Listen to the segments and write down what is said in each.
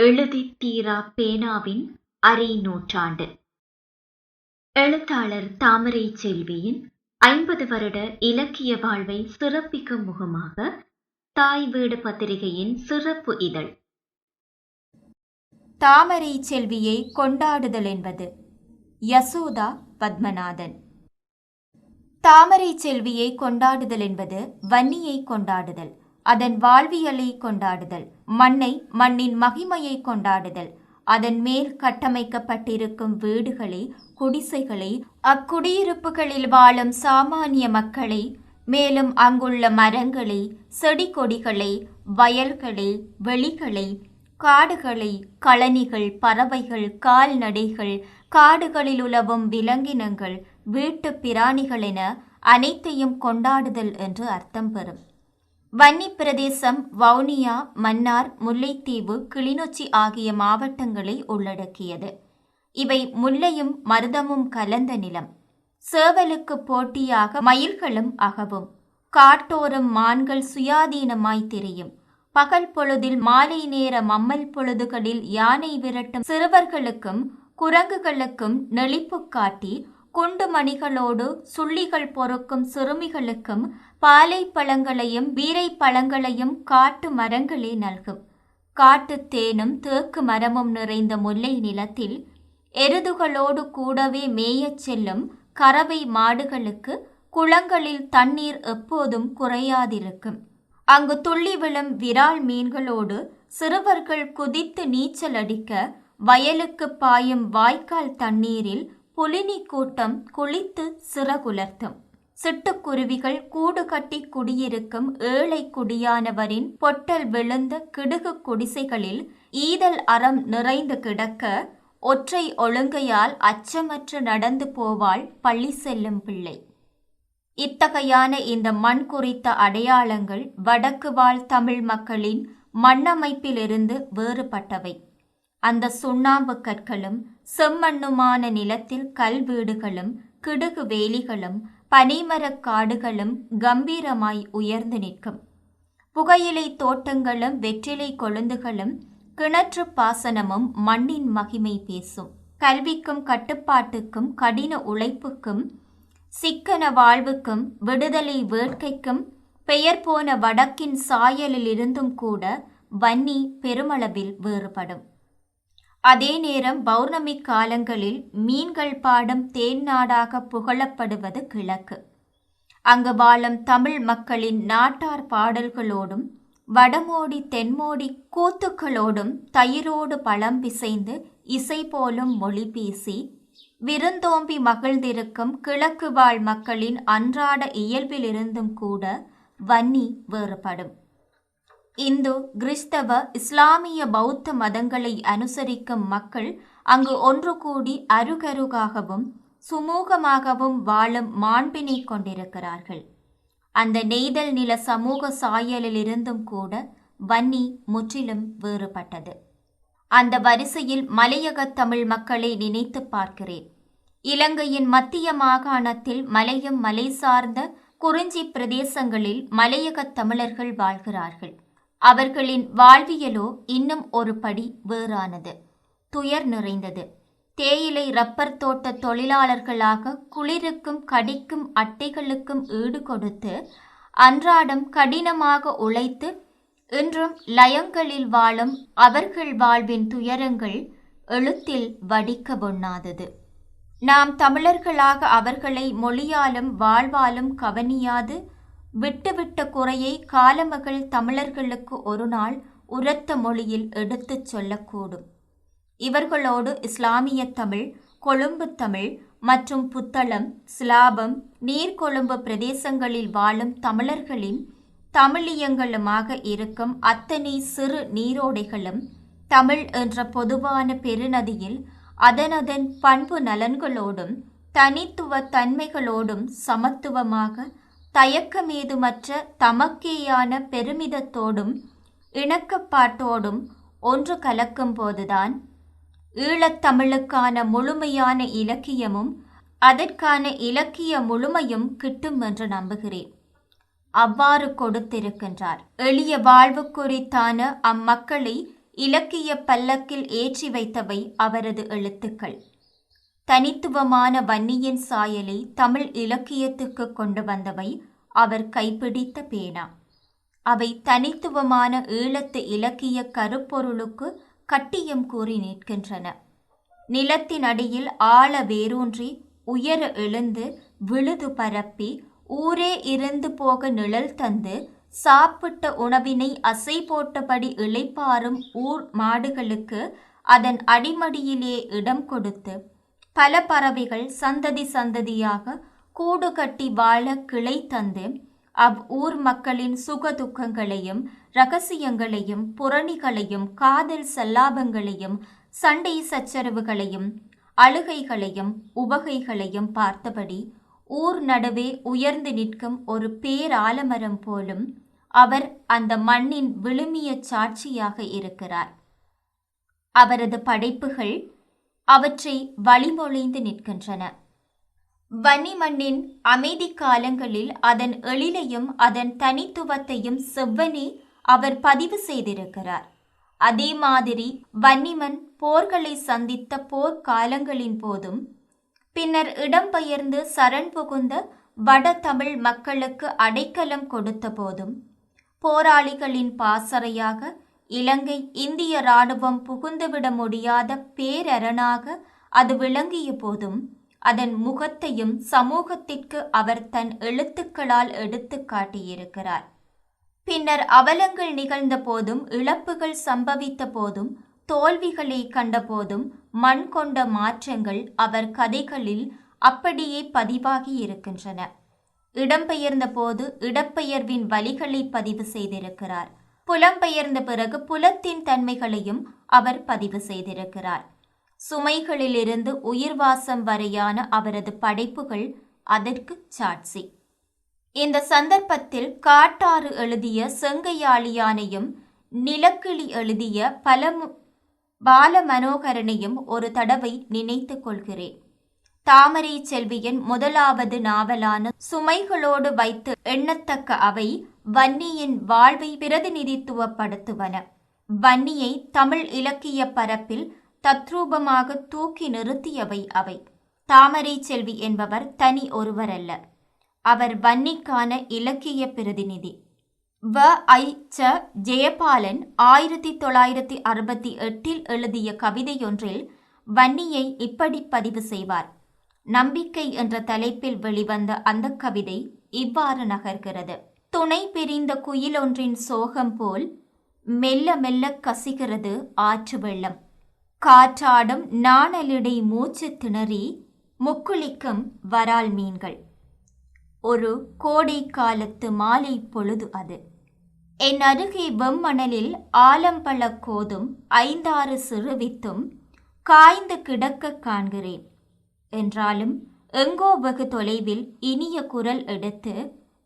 எழுதித் தீரா பேனாவின் அரை நூற்றாண்டு. எழுத்தாளர் தாமரை செல்வியின் ஐம்பது வருட இலக்கிய வாழ்வை சிறப்பிக்கும் முகமாக தாய் வீடு பத்திரிகையின் சிறப்பு இதழ். தாமரை செல்வியை கொண்டாடுதல் என்பது யசோதா பத்மநாதன். தாமரை செல்வியை கொண்டாடுதல் என்பது வன்னியை கொண்டாடுதல். அதன் வாழ்வியலை கொண்டாடுதல் மண்ணை மண்ணின் மகிமையை கொண்டாடுதல். அதன் மேல் கட்டமைக்கப்பட்டிருக்கும் வீடுகளை குடிசைகளை அக்குடியிருப்புகளில் வாழும் சாமானிய மக்களை மேலும் அங்குள்ள மரங்களை செடி கொடிகளை வயல்களை வெளிகளை காடுகளை களனிகள் பறவைகள் கால்நடைகள் காடுகளில் உலவும் விலங்கினங்கள் வீட்டு பிராணிகள் என அனைத்தையும் கொண்டாடுதல் என்று அர்த்தம் பெறும். வன்னி பிரதேசம் வவுனியா மன்னார் முல்லைத்தீவு கிளிநொச்சி ஆகிய மாவட்டங்களை உள்ளடக்கியது. இவை முல்லையும் மருதமும் கலந்த நிலம். சேவலுக்கு போட்டியாக மயில்களும் அகவும். காட்டோரம் மான்கள் சுயாதீனமாய் திரியும். பகல் பொழுதில் மாலை நேர மம்மல் பொழுதுகளில் யானை விரட்டும் சிறுவர்களுக்கும் குரங்குகளுக்கும் நெளிப்பு காட்டி குண்டு மணிகளோடு சுள்ளிகள் பொறுக்கும் சிறுமிகளுக்கும் பாலை பழங்களையும் வீரை பழங்களையும் காட்டு மரங்களே நல்கும். காட்டு தேனும் தேக்கு மரமும் நிறைந்த முல்லை நிலத்தில் எருதுகளோடு கூடவே மேயச் செல்லும் கறவை மாடுகளுக்கு குளங்களில் தண்ணீர் எப்போதும் குறையாதிருக்கும். அங்கு துள்ளி விழும் விரால் மீன்களோடு சிறுவர்கள் குதித்து நீச்சல் அடிக்க வயலுக்கு பாயும் வாய்க்கால் தண்ணீரில் புலினி கூட்டம் குளித்து சிறகுலர்த்தும். சிட்டுக்குருவிகள் கூடு கட்டி குடியிருக்கும் ஏழை குடியானவரின் பொட்டல் விழுந்த கிடுகு குடிசைகளில் ஈதல் அறம் நிறைந்து கிடக்க ஒற்றை ஒழுங்கையால் அச்சமற்று நடந்து போவாள் பள்ளி செல்லும் பிள்ளை. இத்தகையான இந்த மண் குறித்த அடையாளங்கள் வடக்கு வாழ் தமிழ் மக்களின் மண்ணமைப்பிலிருந்து வேறுபட்டவை. அந்த சுண்ணாம்பு கற்களும் செம்மண்ணுமான நிலத்தில் கல்வீடுகளும் கிடுகு வேலிகளும் பனைமரக் காடுகளும் கம்பீரமாய் உயர்ந்து நிற்கும். புகையிலை தோட்டங்களும் வெற்றிலை கொழுந்துகளும் கிணற்று பாசனமும் மண்ணின் மகிமை பேசும். கல்விக்கும் கட்டுப்பாட்டுக்கும் கடின உழைப்புக்கும் சிக்கன வாழ்வுக்கும் விடுதலை வேட்கைக்கும் பெயர் போன வடக்கின் சாயலிலிருந்தும் கூட வன்னி பெருமளவில் வேறுபடும். அதே நேரம் பௌர்ணமி காலங்களில் மீன்கள் பாடும் தேன் நாடாக புகழப்படுவது கிழக்கு. அங்கு வாழும் தமிழ் மக்களின் நாட்டார் பாடல்களோடும் வடமோடி தென்மோடி கூத்துக்களோடும் தயிரோடு பழம் பிசைந்து இசை போலும் மொழி பேசி விருந்தோம்பி மகிழ்ந்திருக்கும் கிழக்கு வாழ் மக்களின் அன்றாட இயல்பிலிருந்தும் கூட வன்னி வேறுபடும். இந்து கிறிஸ்தவ இஸ்லாமிய பௌத்த மதங்களை அனுசரிக்கும் மக்கள் அங்கு ஒன்று கூடி அருகருகாகவும் சுமூகமாகவும் வாழும் மாண்பினை கொண்டிருக்கிறார்கள். அந்த நெய்தல் நில சமூக சாயலிலிருந்தும் கூட வன்னி முற்றிலும் வேறுபட்டது. அந்த வரிசையில் மலையக தமிழ் மக்களை நினைத்து பார்க்கிறேன். இலங்கையின் மத்திய மாகாணத்தில் மலையும் மலை சார்ந்த குறிஞ்சி பிரதேசங்களில் மலையக தமிழர்கள் வாழ்கிறார்கள். அவர்களின் வாழ்வியலோ இன்னும் ஒரு படி வேறானது. துயர் நிறைந்தது. தேயிலை ரப்பர் தோட்ட தொழிலாளர்களாக குளிருக்கும் கடிக்கும் அட்டைகளுக்கும் ஈடு கொடுத்து அன்றாடம் கடினமாக உழைத்து இன்றும் லயங்களில் வாழும் அவர்கள் வாழ்வின் துயரங்கள் எழுத்தில் வடிக்க பொண்ணாதது நாம் தமிழர்களாக அவர்களை மொழியாலும் வாழ்வாலும் கவனியாது. விட்டுவிட்ட குறையை காலமகள் தமிழர்களுக்கு ஒரு நாள் உரத்த மொழியில் எடுத்துச் சொல்லக்கூடும். இவர்களோடு இஸ்லாமிய தமிழ் கொழும்பு தமிழ் மற்றும் புத்தளம் சிலாபம் நீர்கொழும்பு பிரதேசங்களில் வாழும் தமிழர்களின் தமிழியங்களுமாக இருக்கும் அத்தனை சிறு நீரோடைகளும் தமிழ் என்ற பொதுவான பெருநதியில் அதனதன் பண்பு நலன்களோடும் தனித்துவ தன்மைகளோடும் சமத்துவமாக தயக்கமேதுமற்ற தமக்கேயான பெருமிதத்தோடும் இணக்கப்பாட்டோடும் ஒன்று கலக்கும்போதுதான் ஈழத்தமிழுக்கான முழுமையான இலக்கியமும் அதற்கான இலக்கிய முழுமையும் கிட்டும் என்று நம்புகிறேன். அவ்வாறு கொடுத்திருக்கின்றார். எளிய வாழ்வு குறித்தான அம்மக்களை இலக்கிய பல்லக்கில் ஏற்றி வைத்தவை அவரது எழுத்துக்கள். தனித்துவமான வன்னியின் சாயலை தமிழ் இலக்கியத்துக்கு கொண்டு வந்தவை அவர் கைப்பிடித்த பேனா. அவை தனித்துவமான ஈழத்து இலக்கிய கருப்பொருளுக்கு கட்டியம் கூறி நிற்கின்றன. நிலத்தின் அடியில் ஆழ வேரூன்றி உயர எழுந்து விழுது பரப்பி ஊரே இருந்து போக நிழல் தந்து சாப்பிட்ட உணவினை அசை போட்டபடி இளைப்பாறும் ஊர் மாடுகளுக்கு அதன் அடிமடியிலே இடம் கொடுத்து பல பறவைகள் சந்ததி சந்ததியாக கூடு கட்டி வாழ கிளை தந்து அவ் ஊர் மக்களின் சுக துக்கங்களையும் ரகசியங்களையும் புரணிகளையும் காதல் சல்லாபங்களையும் சண்டை சச்சரவுகளையும் அழுகைகளையும் உபகைகளையும் பார்த்தபடி ஊர் நடுவே உயர்ந்து நிற்கும் ஒரு பேராலமரம் போலும் அவர் அந்த மண்ணின் விழுமிய சாட்சியாக இருக்கிறார். அவரது படைப்புகள் அவற்றை வழிமொழிந்து நிற்கின்றன. வன்னி மண்ணின் அமைதி காலங்களில் அதன் எழிலையும் அதன் தனித்துவத்தையும் செவ்வனே அவர் பதிவு செய்திருக்கிறார். அதே மாதிரி வன்னிமன் போர்களை சந்தித்த போர்க்காலங்களின் போதும் பின்னர் இடம்பெயர்ந்து சரண் புகுந்த வட தமிழ் மக்களுக்கு அடைக்கலம் கொடுத்த போதும் போராளிகளின் பாசறையாக இலங்கை இந்திய இராணுவம் புகுந்துவிட முடியாத பேரரணாக அது விளங்கிய போதும் அதன் முகத்தையும் சமூகத்திற்கு அவர் தன் எழுத்துக்களால் எடுத்து காட்டியிருக்கிறார். பின்னர் அவலங்கள் நிகழ்ந்த போதும் இழப்புகள் சம்பவித்த போதும் தோல்விகளை கண்டபோதும் மண் கொண்ட மாற்றங்கள் அவர் கதைகளில் அப்படியே பதிவாகி இருக்கின்றன. இடம்பெயர்ந்த போது இடப்பெயர்வின் வழிகளை பதிவு செய்திருக்கிறார். புலம்பெயர்ந்த பிறகு புலத்தின் தன்மைகளையும் அவர் பதிவு செய்திருக்கிறார். சுமைகளிலிருந்து உயிர்வாசம் வரையான அவரது படைப்புகள் அதற்கு சாட்சி. இந்த சந்தர்ப்பத்தில் காட்டாறு எழுதிய செங்கையாளியானையும் நிலக்கிளி எழுதிய பலமு பால மனோகரனையும் ஒரு தடவை நினைத்து கொள்கிறேன். தாமரை செல்வியின் முதலாவது நாவலான சுமைகளோடு வைத்து எண்ணத்தக்க அவை வன்னியின் வாழ்வை பிரதிநிதித்துவப்படுத்துவன. வன்னியை தமிழ் இலக்கிய பரப்பில் தத்ரூபமாக தூக்கி நிறுத்தியவை அவை. தாமரை செல்வி என்பவர் தனி ஒருவரல்ல. அவர் வன்னிக்கான இலக்கிய பிரதிநிதி. வ. ஐ. ச. ஜெயபாலன் ஆயிரத்தி தொள்ளாயிரத்தி அறுபத்தி எட்டில் எழுதிய கவிதையொன்றில் வன்னியை இப்படி பதிவு செய்வார். நம்பிக்கை என்ற தலைப்பில் வெளிவந்த அந்த கவிதை இவ்வாறு நகர்கிறது. துணை பிரிந்த குயிலொன்றின் சோகம் போல் மெல்ல மெல்ல கசிகிறது ஆற்று வெள்ளம். காற்றாடும் நாணலிடை மூச்சு திணறி முக்குளிக்கும் வரால் மீன்கள். ஒரு கோடை காலத்து மாலை பொழுது அது. என் அருகே வெம்மணலில் ஆலம்பழ கோதும் ஐந்தாறு சிறுவித்தும் காய்ந்து கிடக்க காண்கிறேன். என்றாலும் எங்கோ வெகு தொலைவில் இனிய குரல் எடுத்து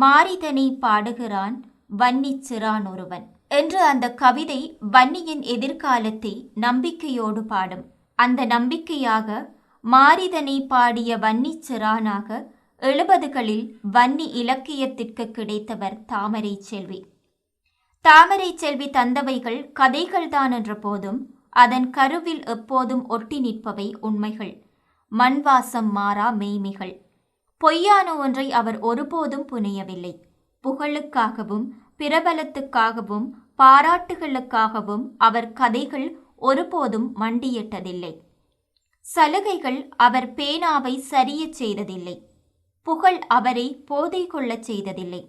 மாரிதனை பாடுகிறான் வன்னிச் சிறான் ஒருவன் என்று அந்த கவிதை வன்னியின் எதிர்காலத்தை நம்பிக்கையோடு பாடும். அந்த நம்பிக்கையாக மாரிதனை பாடிய வன்னிச் சிறானாக எழுபதுகளில் வன்னி இலக்கியத்திற்கு கிடைத்தவர் தாமரை செல்வி. தாமரை செல்வி தந்தவைகள் கதைகள்தான் என்ற போதும் அதன் கருவில் எப்போதும் ஒட்டி நிற்பவை உண்மைகள். மண்வாசம் மாறா மெய்மிகள். பொய்யான ஒன்றை அவர் ஒருபோதும் புனையவில்லை. புகழுக்காகவும் பிரபலத்துக்காகவும் பாராட்டுகளுக்காகவும் அவர் கதைகள் ஒருபோதும் மண்டியிட்டதில்லை. சலுகைகள் அவர் பேனாவை சரியச் செய்ததில்லை. புகழ் அவரை போதை கொள்ளச் செய்ததில்லை.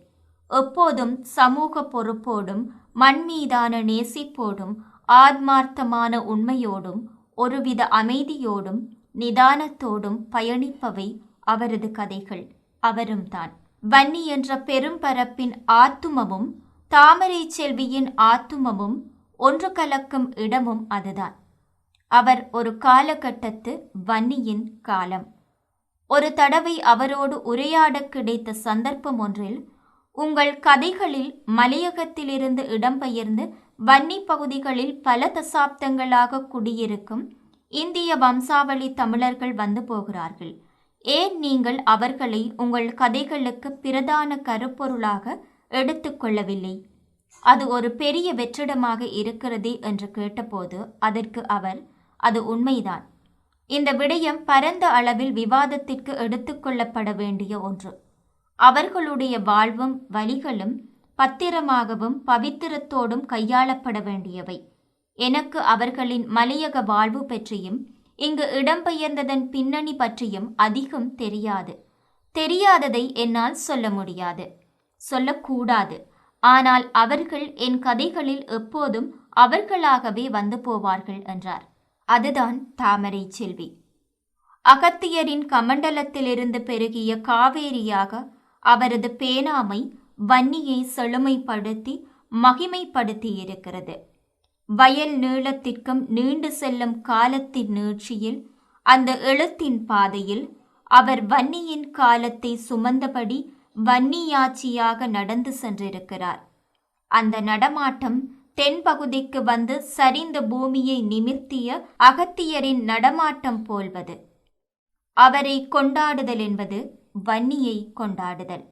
எப்போதும் சமூக பொறுப்போடும் மண் மீதான நேசிப்போடும் ஆத்மார்த்தமான உண்மையோடும் ஒருவித அமைதியோடும் நிதானத்தோடும் பயணிப்பவை அவரது கதைகள். அவரும் தான். வன்னி என்ற பெரும்பரப்பின் ஆத்துமமும் தாமரை செல்வியின் ஆத்துமமும் ஒன்று கலக்கும் இடமும் அதுதான். அவர் ஒரு காலகட்டத்து வன்னியின் காலம். ஒரு தடவை அவரோடு உரையாட கிடைத்த சந்தர்ப்பம் ஒன்றில் உங்கள் கதைகளில் மலையகத்திலிருந்து இடம்பெயர்ந்து வன்னி பகுதிகளில் பல தசாப்தங்களாக குடியிருக்கும் இந்திய வம்சாவளி தமிழர்கள் வந்து போகிறார்கள். ஏன் நீங்கள் அவர்களை உங்கள் கதைகளுக்கு பிரதான கருப்பொருளாக எடுத்துக்கொள்ளவில்லை? அது ஒரு பெரிய வெற்றிடமாக இருக்கிறதே என்று கேட்டபோது அதற்கு அவர் அது உண்மைதான். இந்த விடயம் பரந்த அளவில் விவாதத்திற்கு எடுத்துக்கொள்ளப்பட வேண்டிய ஒன்று. அவர்களுடைய வாழ்வும் வழிகளும் பத்திரமாகவும் பவித்திரத்தோடும் கையாளப்பட வேண்டியவை. எனக்கு அவர்களின் மலையக வாழ்வு பற்றியும் இங்கு இடம்பெயர்ந்ததன் பின்னணி பற்றியும் அதிகம் தெரியாது. தெரியாததை என்னால் சொல்ல முடியாது. சொல்லக்கூடாது. ஆனால் அவர்கள் என் கதைகளில் எப்போதும் அவர்களாகவே வந்து போவார்கள் என்றார். அதுதான் தாமரை செல்வி. அகத்தியரின் கமண்டலத்திலிருந்து பெருகிய காவேரியாக அவரது பேனாமை வன்னியை செழுமைப்படுத்தி மகிமைப்படுத்தியிருக்கிறது. வயல் நீளத்திற்கும் நீண்டு செல்லும் காலத்தின் நீட்சியில் அந்த எழுத்தின் பாதையில் அவர் வன்னியின் காலத்தை சுமந்தபடி வன்னியாட்சியாக நடந்து சென்றிருக்கிறார். அந்த நடமாட்டம் தென்பகுதிக்கு வந்து சரிந்த பூமியை நிமிர்த்திய அகத்தியரின் நடமாட்டம் போல்வது. அவரை கொண்டாடுதல் என்பது வன்னியை கொண்டாடுதல்.